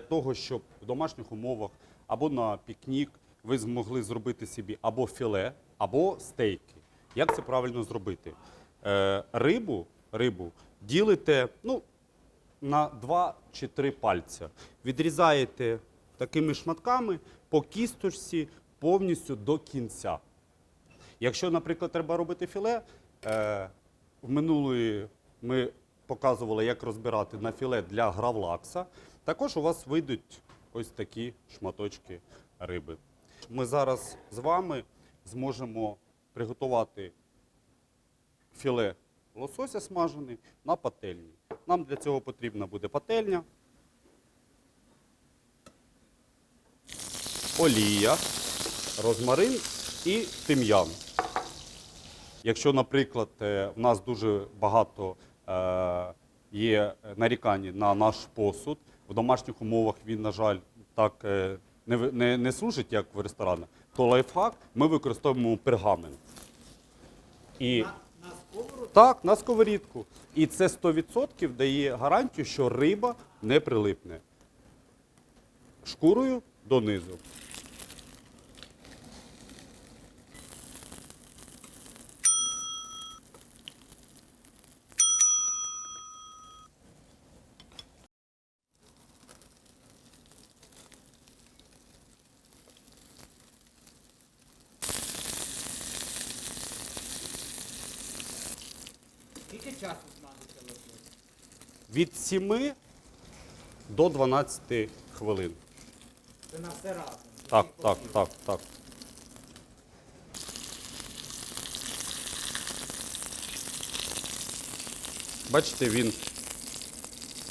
того, щоб в домашніх умовах або на пікнік ви змогли зробити собі або філе, або стейки. Як це правильно зробити? Е, рибу, рибу ділите ну, на два чи три пальця. Відрізаєте такими шматками по кісточці повністю до кінця. Якщо, наприклад, треба робити філе, е, в минулої ми показували, як розбирати на філе для гравлакса. Також у вас вийдуть ось такі шматочки риби. Ми зараз з вами зможемо приготувати філе лосося смажений на пательні. Нам для цього потрібна буде пательня, олія, розмарин і тим'ян. Якщо, наприклад, е, в нас дуже багато є нарікань на наш посуд, в домашніх умовах він, на жаль, так е, не, не, не служить, як в ресторанах, то лайфхак ми використовуємо пергамент. І так, на сковорідку. І це 100% дає гарантію, що риба не прилипне. Шкурою донизу. Часу лосось? Від 7 до 12 хвилин. Це на все разом. Так, так, так, так. Бачите, він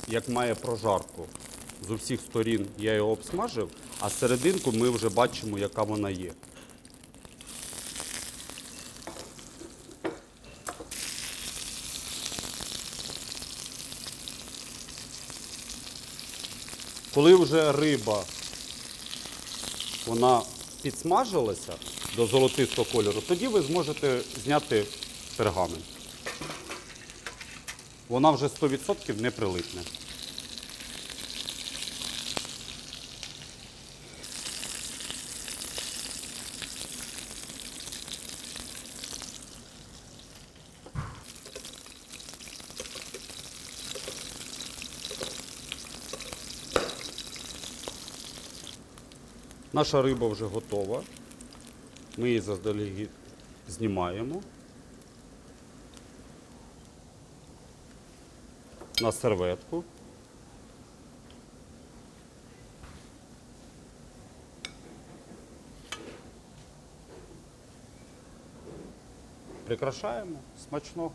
як має прожарку. З усіх сторін я його обсмажив, а серединку ми вже бачимо, яка вона є. Коли вже риба вона підсмажилася до золотистого кольору, тоді ви зможете зняти пергамент. Вона вже 100% не прилипне. Наша риба вже готова. Ми її заздалегідь знімаємо. На серветку. Прикрашаємо смачного.